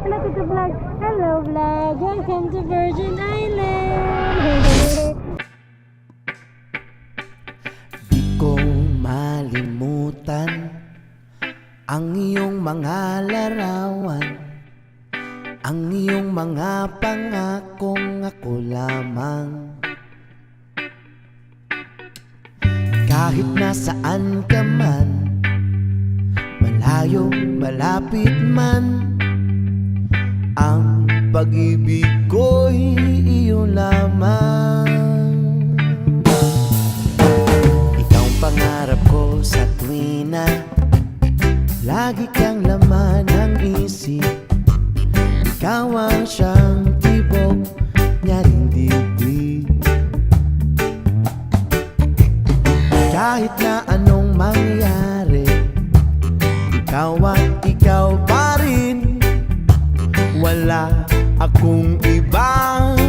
Hello to the vlog. Hello vlog. Welcome to Virgin Island. Di ko malimutan ang iyong mga larawan Ang iyong mga pangakong ako lamang Kahit nasaan ka man Malayo, malapit man pag-ibig ko'y iyo lamang. Ikaw ang pangarap ko sa tuwina Lagi kang laman ng isip. Ikaw ang siyang tibok niya rin Kahit na anong mangyari Ikaw at ikaw pa rin Wala akong ibang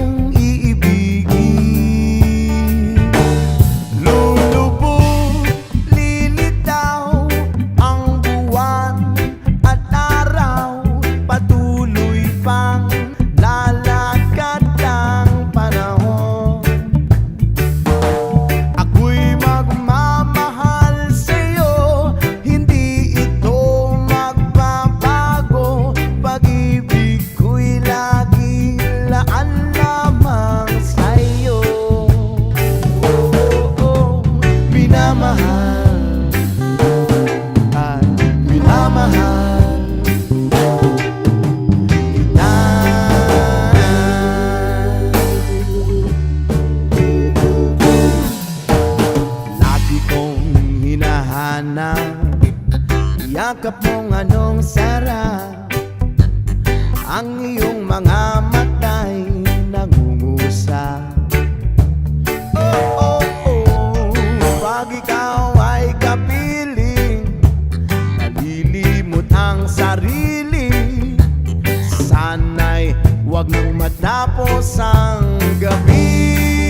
Yakap mong anong sarap Ang iyong mga mata'y nangungusap. Oh, oh, oh Pag ikaw ay kapiling Nalilimot ang sarili. Sana'y wag nang matapos ang gabi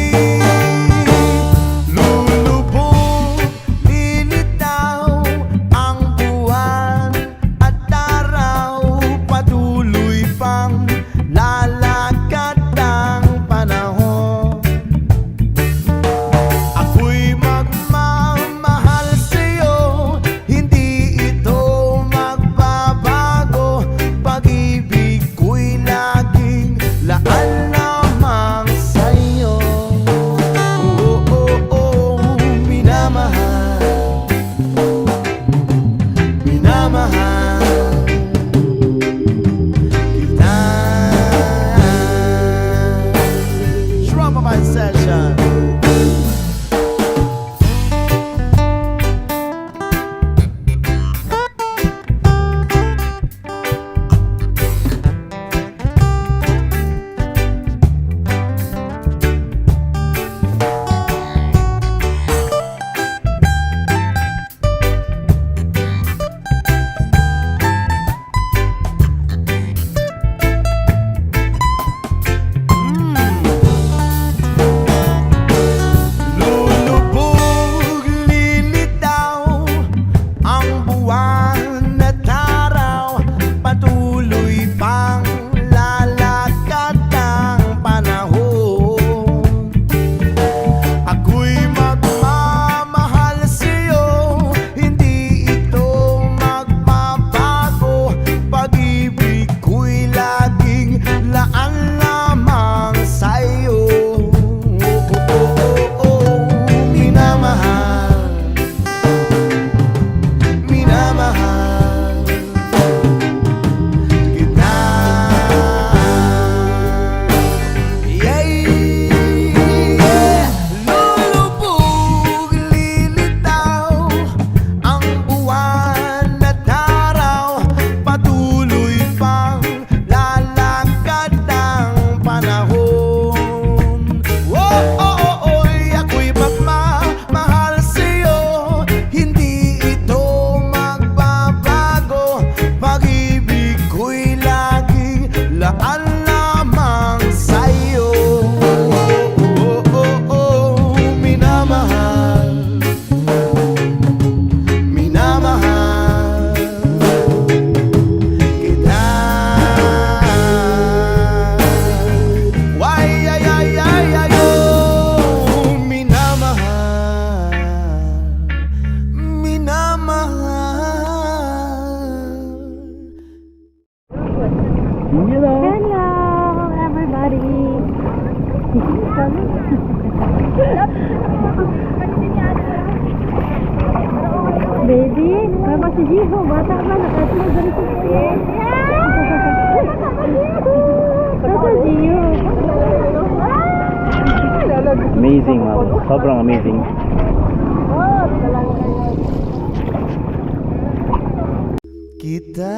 Bata ba? Ganito po. Nasa Gio. Amazing mga boss. Sobrang amazing. Kita